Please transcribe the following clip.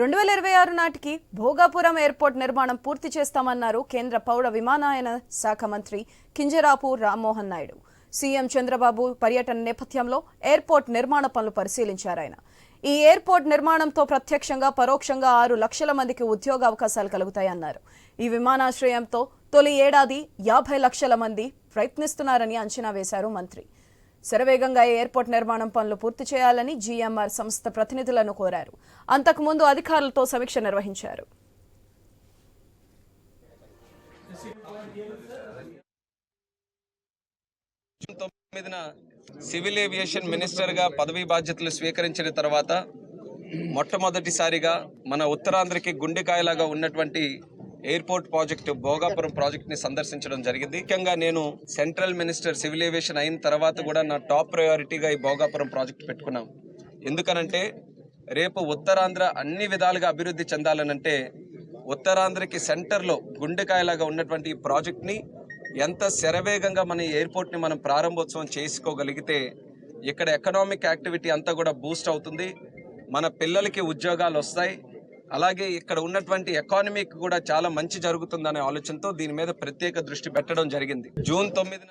రెండు వేల ఇరవై ఆరు నాటికి భోగాపురం ఎయిర్పోర్ట్ నిర్మాణం పూర్తి చేస్తామన్నారు కేంద్ర పౌర విమానయాన శాఖ మంత్రి కింజరాపు రామ్మోహన్ నాయుడు. సీఎం చంద్రబాబు పర్యటన నేపథ్యంలో ఎయిర్పోర్ట్ నిర్మాణ పనులు పరిశీలించారు ఆయన. ఈ ఎయిర్పోర్ట్ నిర్మాణంతో ప్రత్యక్షంగా పరోక్షంగా ఆరు లక్షల మందికి ఉద్యోగ అవకాశాలు కలుగుతాయన్నారు. ఈ విమానాశ్రయంతో తొలి ఏడాది యాభై లక్షల మంది ప్రయత్నిస్తున్నారని అంచనా వేశారు మంత్రి. శరవేగంగా ఎయిర్పోర్ట్ నిర్మాణం పనులు పూర్తి చేయాలని జీఎంఆర్ సంస్థ ప్రతినిధులను కోరారు. అంతకుముందు అధికారులతో సమీక్ష నిర్వహించారు. తొమ్మిదిన సివిల్ ఏవియేషన్ మినిస్టర్గా పదవీ బాధ్యతలు స్వీకరించిన తర్వాత మొట్టమొదటిసారిగా మన ఉత్తరాంధ్రకి గుండెకాయలాగా ఉన్నటువంటి ఎయిర్పోర్ట్ ప్రాజెక్టు భోగాపురం ప్రాజెక్ట్ని సందర్శించడం జరిగింది. ముఖ్యంగా నేను సెంట్రల్ మినిస్టర్ సివిల్ ఏవియేషన్ అయిన తర్వాత కూడా నా టాప్ ప్రయారిటీగా ఈ భోగాపురం ప్రాజెక్ట్ పెట్టుకున్నాం. ఎందుకనంటే రేపు ఉత్తరాంధ్ర అన్ని విధాలుగా అభివృద్ధి చెందాలనంటే ఉత్తరాంధ్రకి సెంటర్లో గుండెకాయలాగా ఉన్నటువంటి ఈ ప్రాజెక్ట్ని ఎంత శరవేగంగా మన ఎయిర్పోర్ట్ని మనం ప్రారంభోత్సవం చేసుకోగలిగితే ఇక్కడ ఎకనామిక్ యాక్టివిటీ అంతా కూడా బూస్ట్ అవుతుంది. మన పిల్లలకి ఉద్యోగాలు వస్తాయి. అలాగే ఇక్కడ ఉన్నటువంటి ఎకానమీకి కూడా చాలా మంచి జరుగుతుందనే ఆలోచనతో దీని మీద ప్రత్యేక దృష్టి పెట్టడం జరిగింది. జూన్ తొమ్మిదిన